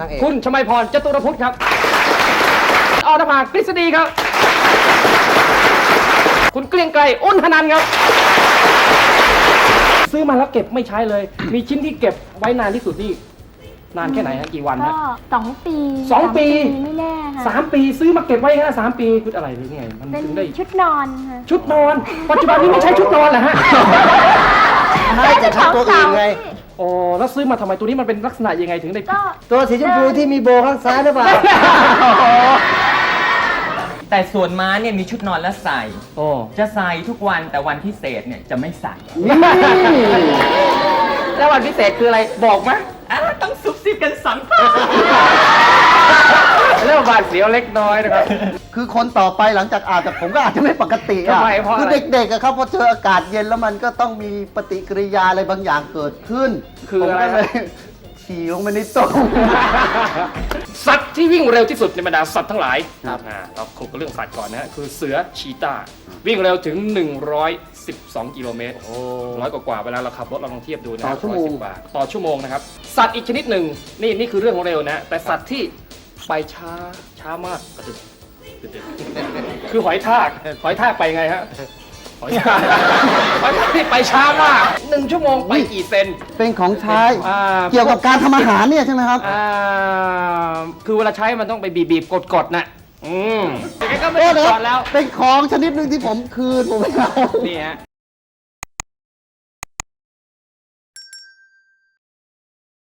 นางเอก คุณชมัยพรจตุรพุทธครับอรภากฤษฎีครับ คุณเกรียงไกรอ้นธนันท์ครับ ซื้อมาแล้วเก็บไม่ใช้เลย มีชิ้นที่เก็บไว้นานที่สุดนี่นานแค่ไหนฮะกี่วันก็ฮะ สองปีสองปี ไม่แน่ค่ะสามปีซื้อมาเก็บไว้แค่สามปีชุดอะไรหรือไงมันเป็นถึงได้ ชุดนอนค่ะชุดนอน ปัจจุบันนี้ไม่ใช้ชุดนอนเหรอฮะ ให้แต่ชุดตัวอื่นไงโอ้แล้วซื้อมาทำไมตัวนี้มันเป็นลักษณะยังไงถึงได้ก็ ตัวสีชมพูที่มีโบข้างซ้ายหรือเปล่า แต่ส่วนม้าเนี่ยมีชุดนอนแล้วใส่ โอ้จะใส่ทุกวันแต่วันพิเศษเนี่ยจะไม่ใส่แล้ววันพิเศษคืออะไรบอกไหมอะต้องซุบซิบกันสังเรื่อง บาดเสียวเล็กน้อยนะครับ คือคนต่อไปหลังจากอาบจากผมก็อาจจะไม่ปกติอะทำไมเพราะอะไร คือเด็กๆอะครับพอเจออากาศเย็นแล้วมันก็ต้องมีปฏิกิริยาอะไรบางอย่างเกิดขึ้นคือผมอะไรก็ฮะ เลยฉี่ลงไปในตู้ สัตว์ที่วิ่งเร็วที่สุดในบรรดาสัตว์ทั้งหลายอ่าเราคุยกันเรื่องสัตว์ก่อนนะฮะคือเสือชีตาวิ่งเร็วถึง 112 กิโลเมตรร้อยกว่าๆเวลาเราขับรถเราลองเทียบดูนะต่อชั่วโมง110กว่าต่อชั่วโมงนะครับ สัตว์อีกชนิดหนึ่งนี่นี่คือเรื่องของเร็วนะ แต่สัตว์ที่ ไปช้าช้ามากกระดึกกระดึกคือหอยทากหอยทากไปไงฮะหอยทากหอยทากที่ไปช้ามากหนึ่งชั่วโมงไปกี่เซนเป็นของใช้อ่าเกี่ยวกับการทำอาหารเนี่ยใช่ไหมครับ อ่าคือเวลาใช้มันต้องไปบีบๆกดๆนะอืมแต่ก็ไม่โอ้ได้เดี๋ยวกดแล้ว เป็นของชนิดหนึ่งที่ผมคืนผมไม่เอา นี่ฮะ